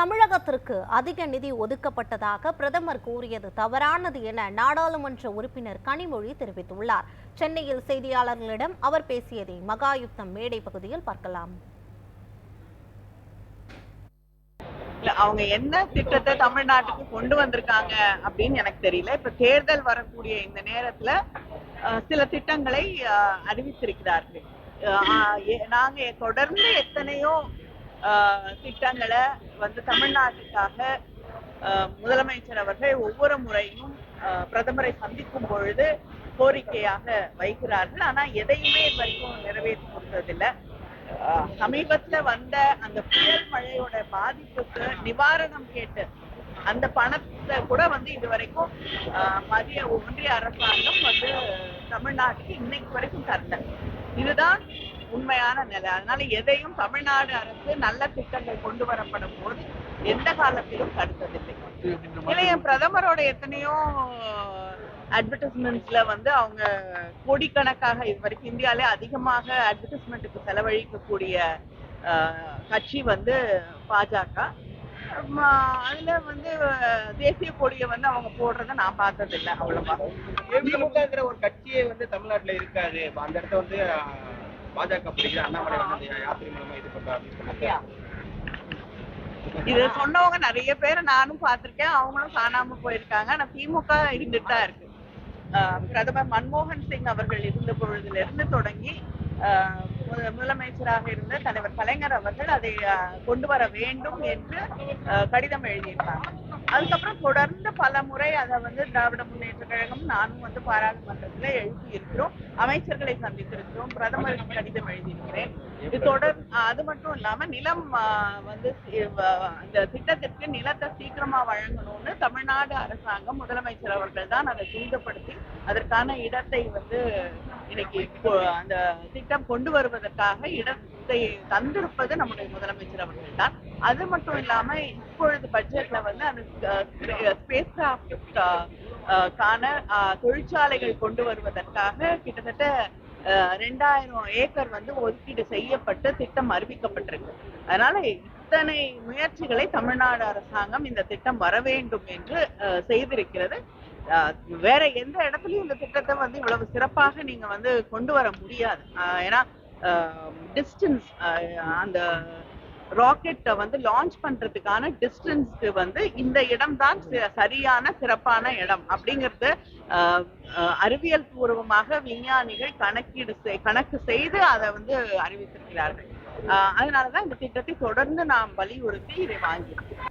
தமிழகத்திற்கு அதிக நிதி ஒதுக்கப்பட்டதாக பிரதமர் கூறியது தவறானது என நாடாளுமன்ற உறுப்பினர் கனிமொழி தெரிவித்துள்ளார். சென்னையில் செய்தியாளர்களிடம் அவர் பேசியதை மகாயுத்தம் மேடை பகுதியில் பார்க்கலாம். இல்ல அவங்க என்ன திட்டத்தை தமிழ்நாட்டுக்கு கொண்டு வந்திருக்காங்க அப்படின்னு எனக்கு தெரியல. இப்ப தேர்தல் வரக்கூடிய இந்த நேரத்துல சில திட்டங்களை அறிவித்திருக்கிறார்கள். நாங்க தொடர்ந்து எத்தனையோ திட்டங்களை வந்து தமிழ்நாட்டுக்காக அஹ், முதலமைச்சர் அவர்கள் ஒவ்வொரு முறையும் அஹ், பிரதமரை சந்திக்கும் பொழுது கோரிக்கையாக வைக்கிறார்கள். ஆனா எதையுமே இது வரைக்கும் நிறைவேற்றி கொடுத்ததில்லை. சமீபத்துல வந்த அந்த புயல் மழையோட பாதிப்புக்கு நிவாரணம் கேட்டு அந்த பணத்தை கூட வந்து இது வரைக்கும் மத்திய ஒன்றிய அரசாங்கம் வந்து தமிழ்நாட்டுக்கு இன்னைக்கு வரைக்கும் தரல. இதுதான் உண்மையான நிலை. அதனால எதையும் தமிழ்நாடு அரசு நல்ல திட்டங்கள் கொண்டு வரப்படும் போது எந்த காலத்திலும் தடுத்ததில்லை இல்லையா பிரதமரோட எத்தனையோ அட்வர்டைஸ்மெண்ட்ஸ்ல வந்து அவங்க கோடிக்கணக்காக இது வரைக்கும் இந்தியாலே அதிகமாக அட்வர்டைஸ்மெண்ட்டுக்கு செலவழிக்கக்கூடிய கட்சி வந்து பாஜக. அதுல வந்து தேசிய கொடியை வந்து அவங்க போடுறத நான் பார்த்தது இல்லை அவ்வளவா. திமுகங்கிற ஒரு கட்சியே வந்து தமிழ்நாட்டுல இருக்காது. அந்த இடத்த வந்து பாஜக பிடிக்கிற அண்ணாமலை வந்து யாத்திரை மூலமா இது இது சொன்னவங்க நிறைய பேரை நானும் பார்த்திருக்கேன். அவங்களும் காணாம போயிருக்காங்க. ஆனா திமுக இருந்துட்டு தான் இருக்கு. ஆஹ் பிரதமர் மன்மோகன் சிங் அவர்கள் இருந்த பொழுதுல இருந்து தொடங்கி முதலமைச்சராக இருந்த தலைவர் கலைஞர் அவர்கள் அதை கொண்டு வர வேண்டும் என்று கடிதம் எழுதியிருக்காங்க. அதுக்கப்புறம் தொடர்ந்து பல முறை அதை வந்து திராவிட முன்னேற்ற கழகம் நானும் வந்து பாராளுமன்றத்துல எழுதி இருக்கிறோம் அமைச்சர்களை சந்தித்திருக்கிறோம். பிரதமருக்கு கடிதம் எழுதியிருக்கிறேன். இது தொடர் அது மட்டும் இல்லாம நிலம் வந்து அந்த திட்டத்திற்கு நிலத்தை சீக்கிரமா வழங்கணும்னு தமிழ்நாடு அரசாங்கம் முதலமைச்சர் அவர்கள் தான் அதை துரிதப்படுத்தி அதற்கான இடத்தை வந்து இன்னைக்கு அந்த திட்டம் கொண்டு அவர்களுக்காக இடத்தை தந்திருப்பது நம்முடைய முதலமைச்சர் அவர்கள் தான். அது மட்டும் இல்லாம இப்பொழுது பட்ஜெட்ல வந்து அந்த ஸ்பேஸ் கிராஃப்ட் கான தொழிற்சாலைகள் கொண்டு வருவதற்காக கிட்டத்தட்ட ரெண்டாயிரம் ஏக்கர் வந்து ஒதுக்கீடு செய்யப்பட்டு திட்டம் அறிவிக்கப்பட்டிருக்கு. அதனால இத்தனை முயற்சிகளை தமிழ்நாடு அரசாங்கம் இந்த திட்டம் வர வேண்டும் என்று அஹ், செய்திருக்கிறது. வேற எந்த இடத்துலயும் இந்த திட்டத்தை வந்து இவ்வளவு சிறப்பாக நீங்க வந்து கொண்டு வர முடியாது. ஏன்னா Um, டிஸ்டன்ஸ் uh, அந்த ராக்கெட்டை வந்து லான்ச் பண்றதுக்கான டிஸ்டன்ஸ்க்கு வந்து இந்த இடம் தான் சரியான சிறப்பான இடம் அப்படிங்கறது uh, uh, அறிவியல் பூர்வமாக விஞ்ஞானிகள் கணக்கீடு செய்- கணக்கு செய்து அதை வந்து அறிவித்திருக்கிறார்கள். அதனாலதான் இந்த திட்டத்தை தொடர்ந்து நாம் வலியுறுத்தி இதை வாங்கியிருக்கிறோம்